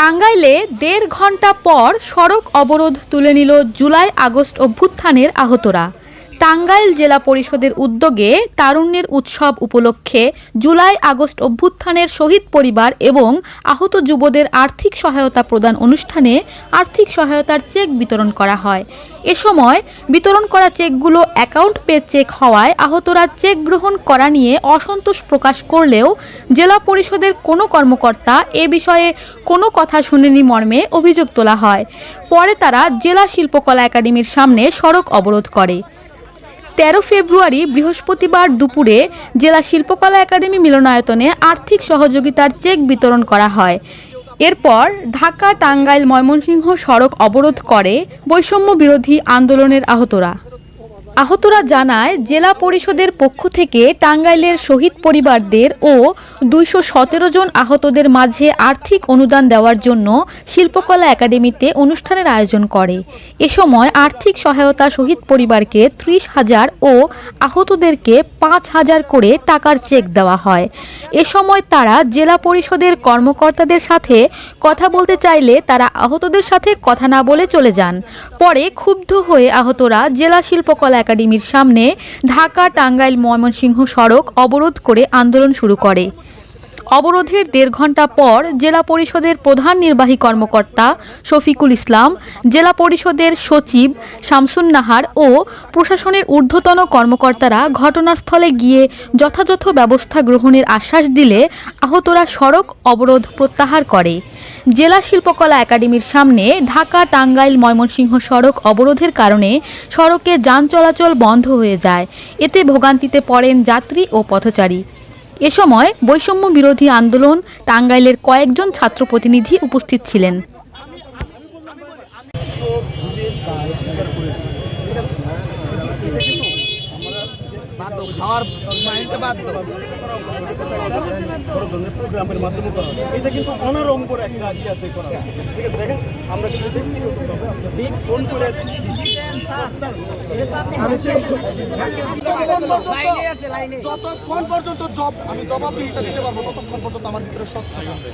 টাঙ্গাইলে দেড় ঘণ্টা পর সড়ক অবরোধ তুলে নিল জুলাই আগস্ট অভ্যুত্থানের আহতরা। টাঙ্গাইল জেলা পরিষদের উদ্যোগে তারুণ্যের উৎসব উপলক্ষে জুলাই আগস্ট অভ্যুত্থানের শহীদ পরিবার এবং আহত যুবদের আর্থিক সহায়তা প্রদান অনুষ্ঠানে আর্থিক সহায়তার চেক বিতরণ করা হয়। এ সময় বিতরণ করা চেকগুলো অ্যাকাউন্ট পে চেক হওয়ায় আহতরা চেক গ্রহণ করা নিয়ে অসন্তোষ প্রকাশ করলেও জেলা পরিষদের কোনো কর্মকর্তা এ বিষয়ে কোনো কথা শুনেনি মর্মে অভিযোগ তোলা হয়। পরে তারা জেলা শিল্পকলা একাডেমির সামনে সড়ক অবরোধ করে। তেরো ফেব্রুয়ারি বৃহস্পতিবার দুপুরে জেলা শিল্পকলা একাডেমি মিলনায়তনে আর্থিক সহযোগিতার চেক বিতরণ করা হয়। এরপর ঢাকা টাঙ্গাইল ময়মনসিংহ সড়ক অবরোধ করে বৈষম্য বিরোধী আন্দোলনের আহতরা। আহতরা জানায়, জেলা পরিষদের পক্ষ থেকে টাঙ্গাইলের শহীদ পরিবারদের ও দুইশো সতেরো জন আহতদের মাঝে আর্থিক অনুদান দেওয়ার জন্য শিল্পকলা একাডেমিতে অনুষ্ঠানের আয়োজন করে। এ সময় আর্থিক সহায়তা শহীদ পরিবারকে ত্রিশ হাজার ও আহতদেরকে পাঁচ হাজার করে টাকার চেক দেওয়া হয়। এ সময় তারা জেলা পরিষদের কর্মকর্তাদের সাথে কথা বলতে চাইলে তারা আহতদের সাথে কথা না বলে চলে যান। পরে ক্ষুব্ধ হয়ে আহতরা জেলা শিল্পকলা একাডেমির সামনে ঢাকা টাঙ্গাইল ময়মনসিংহ সড়ক অবরোধ করে আন্দোলন শুরু করে। অবরোধের দেড় ঘণ্টা পর জেলা পরিষদের প্রধান নির্বাহী কর্মকর্তা শফিকুল ইসলাম, জেলা পরিষদের সচিব শামসুন নাহার ও প্রশাসনের ঊর্ধ্বতন কর্মকর্তারা ঘটনাস্থলে গিয়ে যথাযথ ব্যবস্থা গ্রহণের আশ্বাস দিলে আহতরা সড়ক অবরোধ প্রত্যাহার করে। জেলা শিল্পকলা একাডেমির সামনে ঢাকা টাঙ্গাইল ময়মনসিংহ সড়ক অবরোধের কারণে সড়কে যান চলাচল বন্ধ হয়ে যায়। এতে ভোগান্তিতে পড়েন যাত্রী ও পথচারী। এ সময় বৈষম্য বিরোধী আন্দোলন টাঙ্গাইলের কয়েকজন ছাত্র প্রতিনিধি উপস্থিত ছিলেন। খাওয়ার বড় ধরনের প্রোগ্রামের মাধ্যমে করা হবে। এটা কিন্তু অনারম্বর একটা ইয়াতে করা ঠিক আছে দেখেন আমরা কিন্তু ব্যক্তিগতভাবে আপনাদের ফোন করে আমি চেক লাইনে আছে লাইনে। যতক্ষণ পর্যন্ত জব আমি জবাবদিহিতা দিতে পারব ততক্ষণ পর্যন্ত আমার ভিতরে আছে।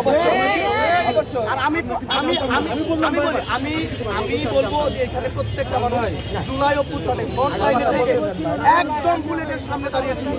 অবশ্যই। আর আমি আমি আমি আমি আমি আমি বলব যে এখানে প্রত্যেকটা মানুষ জুলাই অভ্যুত্থানে ফ্রন্ট লাইনে থেকে। একদম বুলেটের সামনে দাঁড়িয়েছিল